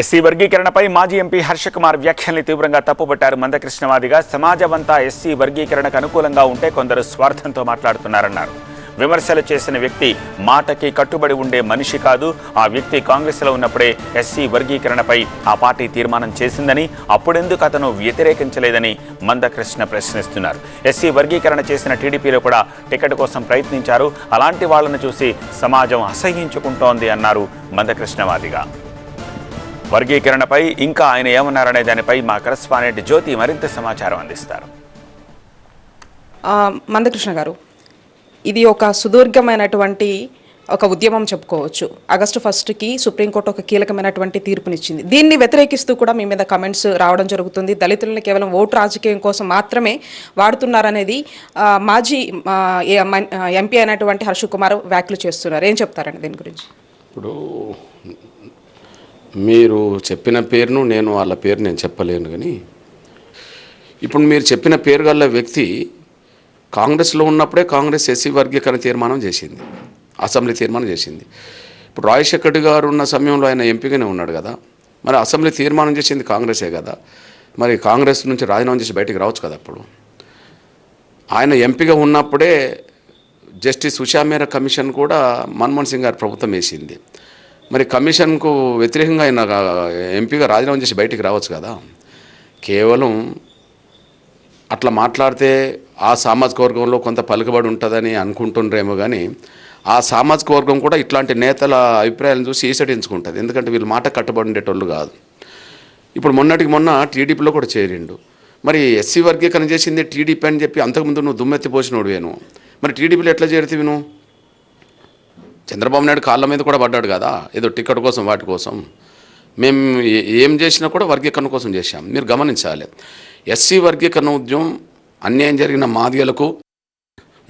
SC వర్గీకరణపై మాజీ MP Harsha Kumar వ్యాఖ్యల్ని తీవ్రంగా తప్పుపట్టారు మందకృష్ణవాదిగా సమాజమంతా SC వర్గీకరణకు అనుకూలంగా ఉంటే కొందరు స్వార్థంతో మాట్లాడుతున్నారన్నారు. విమర్శలు చేసిన వ్యక్తి మాటకి కట్టుబడి ఉండే మనిషి కాదు. ఆ వ్యక్తి కాంగ్రెస్లో ఉన్నప్పుడే ఎస్సీ వర్గీకరణపై ఆ పార్టీ తీర్మానం చేసిందని అప్పుడెందుకు అతను వ్యతిరేకించలేదని మందకృష్ణ ప్రశ్నిస్తున్నారు. ఎస్సీ వర్గీకరణ చేసిన టీడీపీలో కూడా టికెట్ కోసం ప్రయత్నించారు. అలాంటి వాళ్ళను చూసి సమాజం అసహ్యించుకుంటోంది అన్నారు మందకృష్ణవాదిగా. వర్గీకరణపై ఇంకా ఆయన ఏమన్నారనే దానిపై మా కరెస్పాండెంట్ జ్యోతి మరింత సమాచారం అందిస్తారు. ఆ, మందకృష్ణ గారు ఇది ఒక సుదీర్ఘమైనటువంటి ఒక ఉద్యమం చెప్పుకోవచ్చు. ఆగస్టు ఫస్ట్కి సుప్రీంకోర్టు ఒక కీలకమైనటువంటి తీర్పునిచ్చింది. దీన్ని వ్యతిరేకిస్తూ కూడా మీ మీద కమెంట్స్ రావడం జరుగుతుంది. దళితులను కేవలం ఓటు రాజకీయం కోసం మాత్రమే వాడుతున్నారనేది మాజీ ఎంపీ అయినటువంటి హర్ష కుమార్ వ్యాఖ్యలు చేస్తున్నారు. ఏం చెప్తారండి దీని గురించి? ఇప్పుడు మీరు చెప్పిన పేరును నేను వాళ్ళ పేరు నేను చెప్పలేను కానీ ఇప్పుడు మీరు చెప్పిన పేరు గల వ్యక్తి కాంగ్రెస్లో ఉన్నప్పుడే కాంగ్రెస్ ఎస్సీ వర్గీకరణ తీర్మానం చేసింది అసెంబ్లీ తీర్మానం చేసింది. ఇప్పుడు రాజశేఖర్ గారు ఉన్న సమయంలో ఆయన ఎంపీగానే ఉన్నాడు కదా మరి అసెంబ్లీ తీర్మానం చేసింది కాంగ్రెసే కదా మరి కాంగ్రెస్ నుంచి రాజీనామా చేసి బయటికి రావచ్చు కదా అప్పుడు. ఆయన ఎంపీగా ఉన్నప్పుడే జస్టిస్ ఉషామేర కమిషన్ కూడా మన్మోహన్ సింగ్ గారి ప్రభుత్వం వేసింది. మరి కమిషన్కు వ్యతిరేకంగా ఆయన ఎంపీగా రాజీనామా చేసి బయటికి రావచ్చు కదా. కేవలం అట్లా మాట్లాడితే ఆ సామాజిక వర్గంలో కొంత పలుకుబడి ఉంటుందని అనుకుంటుండ్రేమో కానీ ఆ సామాజిక వర్గం కూడా ఇట్లాంటి నేతల అభిప్రాయాలను చూసి ఈసడించుకుంటుంది ఎందుకంటే వీళ్ళు మాట కట్టుబడి ఉండేటోళ్ళు కాదు. ఇప్పుడు మొన్నటికి మొన్న టీడీపీలో కూడా చేరిండు. మరి ఎస్సీ వర్గీకరణ చేసింది టీడీపీ అని చెప్పి అంతకుముందు నువ్వు దుమ్మెత్తి పోసినోడు వేను మరి టీడీపీలో ఎట్లా చేరితే నువ్వు? చంద్రబాబు నాయుడు కాళ్ళ మీద కూడా పడ్డాడు కదా ఏదో టికెట్ కోసం వాటి కోసం. మేము ఏం చేసినా కూడా వర్గీకరణ కోసం చేశాం. మీరు గమనించాలి ఎస్సీ వర్గీకరణ ఉద్యమం అన్యాయం జరిగిన మాదిగలకు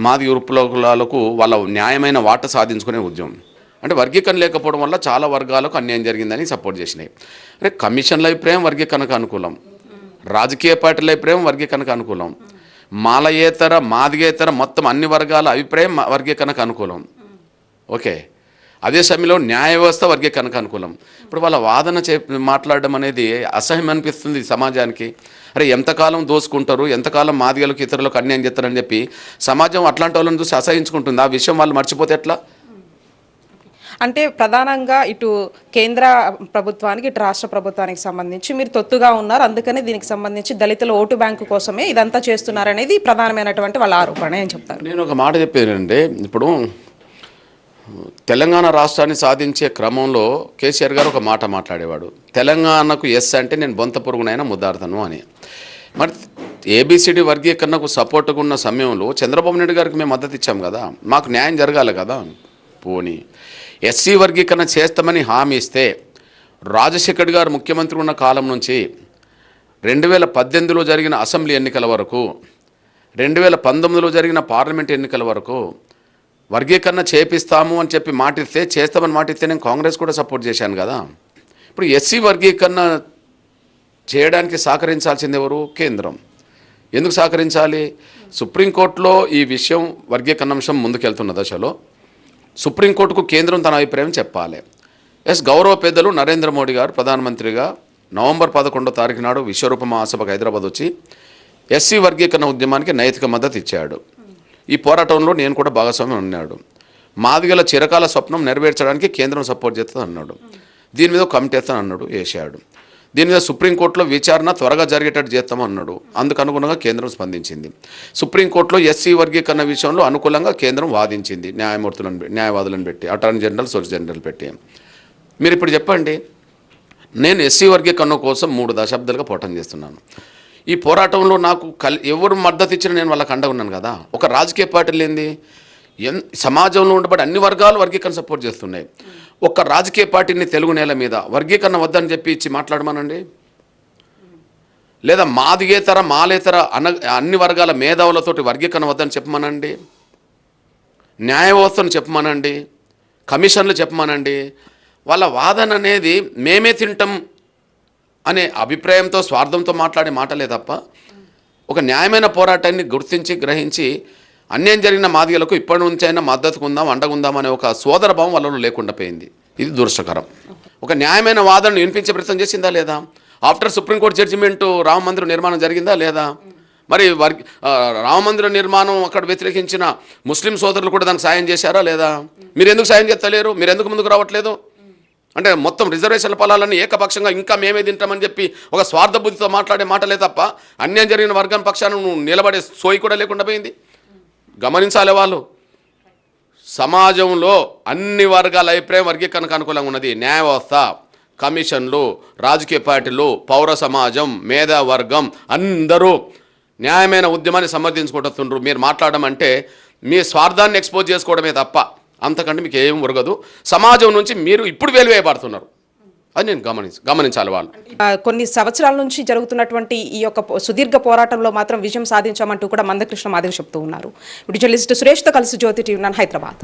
మాది కులాలకు వాళ్ళ న్యాయమైన వాట సాధించుకునే ఉద్యమం. అంటే వర్గీకరణ లేకపోవడం వల్ల చాలా వర్గాలకు అన్యాయం జరిగిందని సపోర్ట్ చేసినాయి. అంటే కమిషన్ల అభిప్రాయం వర్గీకరణకు అనుకూలం. రాజకీయ పార్టీల అభిప్రాయం వర్గీకరణకు అనుకూలం. మాలయేతర మాదిగేతర మొత్తం అన్ని వర్గాల అభిప్రాయం వర్గీకరణకు అనుకూలం. ఓకే. అదే సమయంలో న్యాయ వ్యవస్థ వర్గీకరణకు అనుకూలం. ఇప్పుడు వాళ్ళ వాదన చే మాట్లాడడం అనేది అసహ్యం అనిపిస్తుంది సమాజానికి. అరే ఎంతకాలం దోసుకుంటారు ఎంతకాలం మాదిగలకు ఇతరులకు అన్యాయం చేస్తారని చెప్పి సమాజం అట్లాంటి వాళ్ళని చూసి అసహించుకుంటుంది. ఆ విషయం వాళ్ళు మర్చిపోతే ఎట్లా? అంటే ప్రధానంగా ఇటు కేంద్ర ప్రభుత్వానికి ఇటు రాష్ట్ర ప్రభుత్వానికి సంబంధించి మీరు తొత్తుగా ఉన్నారు. అందుకనే దీనికి సంబంధించి దళితుల ఓటు బ్యాంకు కోసమే ఇదంతా చేస్తున్నారనేది ప్రధానమైనటువంటి వాళ్ళ ఆరోపణ ఏం చెప్తారు. నేను ఒక మాట చెప్పేదంటే ఇప్పుడు తెలంగాణ రాష్ట్రాన్ని సాధించే క్రమంలో కేసీఆర్ గారు ఒక మాట మాట్లాడేవాడు. తెలంగాణకు ఎస్ అంటే నేను బొంత పురుగునైనా ముద్దార్థను అని. మరి ఏబిసిడి వర్గీకరణకు సపోర్ట్గా ఉన్న సమయంలో చంద్రబాబు నాయుడు గారికి మేము మద్దతు ఇచ్చాం కదా. మాకు న్యాయం జరగాలి కదా. పోనీ ఎస్సీ వర్గీకరణ చేస్తామని హామీ ఇస్తే రాజశేఖర్ గారు ముఖ్యమంత్రి ఉన్న కాలం నుంచి రెండు వేల పద్దెనిమిదిలో జరిగిన అసెంబ్లీ ఎన్నికల వరకు రెండు వేల పంతొమ్మిదిలో జరిగిన పార్లమెంట్ ఎన్నికల వరకు వర్గీకరణ చేపిస్తాము అని చెప్పి మాటిస్తే చేస్తామని మాటిస్తే నేను కాంగ్రెస్ కూడా సపోర్ట్ చేశాను కదా. ఇప్పుడు ఎస్సీ వర్గీకరణ చేయడానికి సహకరించాల్సింది ఎవరు? కేంద్రం. ఎందుకు సహకరించాలి? సుప్రీంకోర్టులో ఈ విషయం వర్గీకరణ అంశం ముందుకెళ్తున్న దశలో సుప్రీంకోర్టుకు కేంద్రం తన అభిప్రాయం చెప్పాలి. ఎస్ గౌరవ పెద్దలు నరేంద్ర మోడీ గారు ప్రధానమంత్రిగా నవంబర్ పదకొండో తారీఖు నాడు విశ్వరూప మహాసభకు హైదరాబాద్ వచ్చి ఎస్సీ వర్గీకరణ ఉద్యమానికి నైతిక మద్దతు ఇచ్చాడు. ఈ పోరాటంలో నేను కూడా భాగస్వామ్యం ఉన్నాడు మాదిగల చిరకాల స్వప్నం నెరవేర్చడానికి కేంద్రం సపోర్ట్ చేస్తుంది అన్నాడు. దీని మీద కమిటీ వేస్తాను అన్నాడు వేసాడు దీని మీద సుప్రీంకోర్టులో విచారణ త్వరగా జరిగేటట్టు చేస్తామన్నాడు అందుకు అనుగుణంగా కేంద్రం స్పందించింది. సుప్రీంకోర్టులో ఎస్సీ వర్గీకరణ విషయంలో అనుకూలంగా కేంద్రం వాదించింది. న్యాయమూర్తులను న్యాయవాదులను పెట్టి అటార్నీ జనరల్ సోలిసిటర్ జనరల్ పెట్టి. మీరు ఇప్పుడు చెప్పండి. నేను ఎస్సీ వర్గీకరణ కోసం మూడు దశాబ్దాలుగా పోటం చేస్తున్నాను. ఈ పోరాటంలో నాకు కల్ ఎవరు మద్దతు ఇచ్చినా నేను వాళ్ళకి అండగా ఉన్నాను కదా. ఒక రాజకీయ పార్టీలు ఏంది? ఎన్ సమాజంలో ఉండబడి అన్ని వర్గాలు వర్గీకరణ సపోర్ట్ చేస్తున్నాయి. ఒక రాజకీయ పార్టీని తెలుగు నేల మీద వర్గీకరణ వద్దని చెప్పి ఇచ్చి మాట్లాడమనండి. లేదా మాదిగేతర మాలేతర అన అన్ని వర్గాల మేధావులతోటి వర్గీకరణ వద్దని చెప్పమనండి. న్యాయ వ్యవస్థను చెప్పమనండి. కమిషన్లు చెప్పమనండి. వాళ్ళ వాదన అనేది మేమే తింటాం అనే అభిప్రాయంతో స్వార్థంతో మాట్లాడే మాటలే తప్ప ఒక న్యాయమైన పోరాటాన్ని గుర్తించి గ్రహించి అన్యాయం జరిగిన మాదిగలకు ఇప్పటి నుంచైనా మద్దతు ఉందాం అండగుందాం అనే ఒక సోదరభావం వాళ్ళలో లేకుండా పోయింది. ఇది దురదృష్టకరం. ఒక న్యాయమైన వాదనను వినిపించే ప్రయత్నం చేసిందా లేదా? ఆఫ్టర్ సుప్రీంకోర్టు జడ్జిమెంటు రామ మందిరం నిర్మాణం జరిగిందా లేదా? మరి వర్ రామ మందిర నిర్మాణం అక్కడ వ్యతిరేకించిన ముస్లిం సోదరులు కూడా దానికి సాయం చేశారా లేదా? మీరు ఎందుకు సాయం చేస్తలేరు? మీరు ఎందుకు ముందుకు రావట్లేదు? అంటే మొత్తం రిజర్వేషన్ల పొలాలన్నీ ఏకపక్షంగా ఇంకా మేమే తింటామని చెప్పి ఒక స్వార్థ బుద్ధితో మాట్లాడే మాటలే తప్ప అన్యాయం జరిగిన వర్గం పక్షాన నువ్వు నిలబడే సోయి కూడా లేకుండా పోయింది. గమనించాలి వాళ్ళు. సమాజంలో అన్ని వర్గాల అభిప్రాయం వర్గీకరణకు అనుకూలంగా ఉన్నది. న్యాయ వ్యవస్థ కమిషన్లు రాజకీయ పార్టీలు పౌర సమాజం మేధావర్గం అందరూ న్యాయమైన ఉద్యమాన్ని సమర్థించుకుంటుండ్రు మీరు మాట్లాడడం అంటే మీ స్వార్థాన్ని ఎక్స్పోజ్ చేసుకోవడమే తప్ప అంతకంటే మీకు ఏం ఉరగదు సమాజం నుంచి మీరు ఇప్పుడు వెలువేయబడుతున్నారు అది నేను గమనించ గమనించాలి వాళ్ళు. కొన్ని సంవత్సరాల నుంచి జరుగుతున్నటువంటి ఈ యొక్క సుదీర్ఘ పోరాటంలో మాత్రం విజయం సాధించామంటూ కూడా మందకృష్ణ మాదిరి చెప్తూ ఉన్నారు. ఇప్పుడు జర్నలిస్ట్ సురేష్తో కలిసి జ్యోతి టీవీ ఉన్నాను హైదరాబాద్.